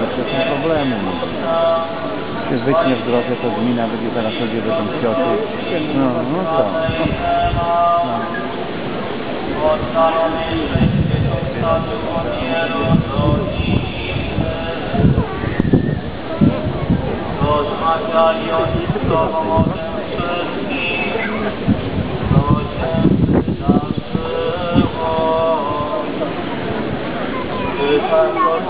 zawsze są problemy. No. się wytnie w drodze, to gmina będzie zaraz tą kioty. No, no co? No. Hancur.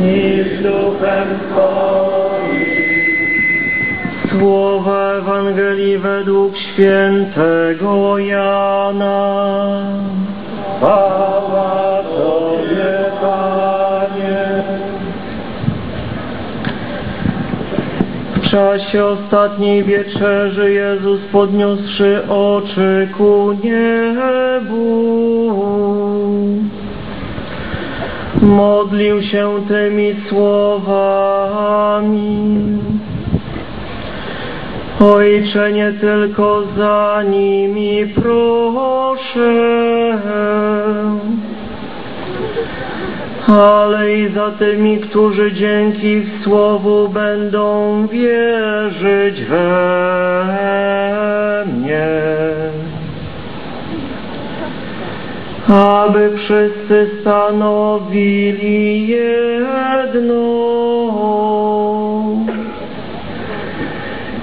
I z duchem Twoim. Słowa Ewangelii według świętego Jana. Chwała Tobie, Panie. W czasie ostatniej wieczerzy Jezus podniósłszy oczy ku niebu, modlił się tymi słowami. Ojcze, nie tylko za nimi proszę, ale i za tymi, którzy dzięki ich słowu będą wierzyć we mnie. Aby wszyscy stanowili jedno.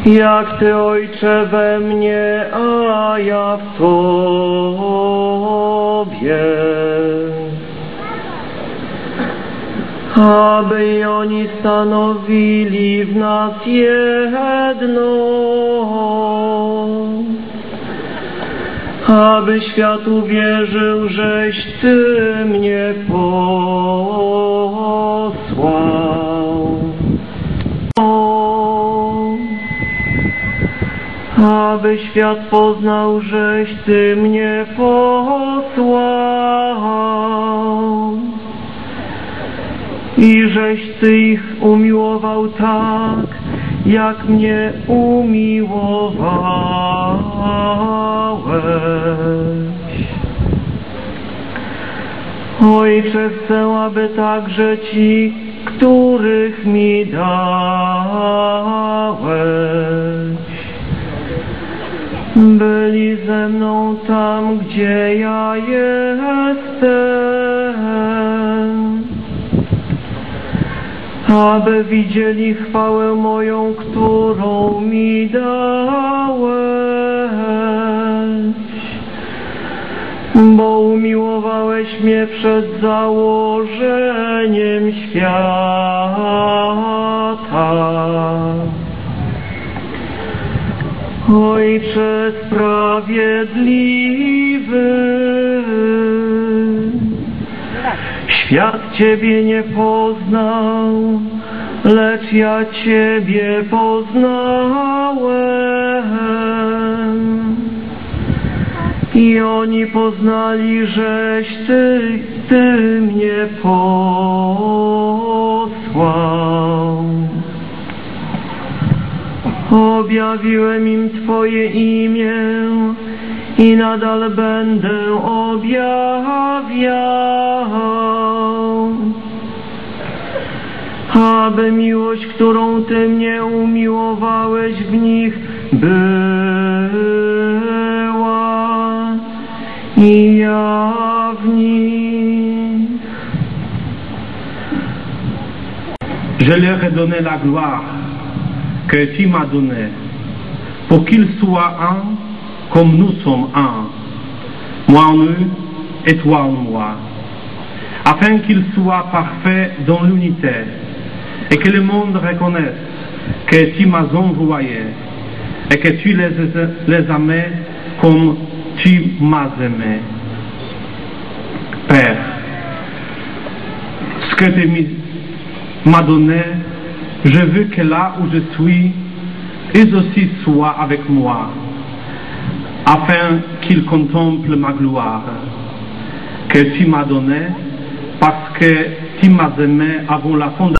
Jak Ty, Ojcze, we mnie, a ja w Tobie. Aby oni stanowili w nas jedno. Aby świat uwierzył, żeś Ty mnie posłał. Aby świat poznał, żeś Ty mnie posłał i żeś Ty ich umiłował tak, jak mnie umiłowałeś. Ojcze, chcę, aby także ci, których mi dałeś, byli ze mną tam, gdzie ja jestem, aby widzieli chwałę moją, którą mi dałeś, bo umiłowałeś mnie przed założeniem świata. Ojcze sprawiedliwy, świat Ciebie nie poznał, lecz ja Ciebie poznałem. I oni poznali, żeś Ty, Ty mnie posłał. Objawiłem im Twoje imię i nadal będę objawiał. Aby miłość, którą Ty mnie umiłowałeś w nich, była i ja w nich. Je leur ai donné la gloire que tu m'as donnée, pour qu'ils soient un comme nous sommes un, moi en eux et toi en moi, afin qu'ils soient parfaits dans l'unité, et que le monde reconnaisse que tu m'as envoyé et que tu les, les aimais comme tu m'as aimé. Père, ce que tu m'as donné, je veux que là où je suis, ils aussi soient avec moi, afin qu'ils contemplent ma gloire que tu m'as donnée, parce que tu m'as aimé avant la fondation